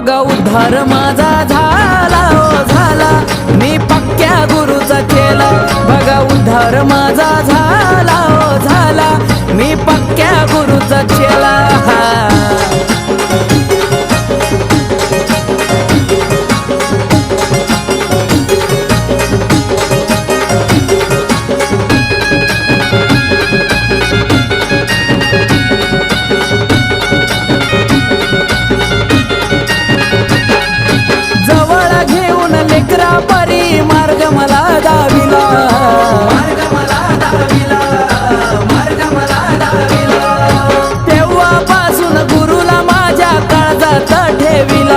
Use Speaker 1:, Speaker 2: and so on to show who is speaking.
Speaker 1: बघा उद्धार माझा झाला झाला. मी पक्क्या गुरुचा केला. बघा उद्धार माझा baby.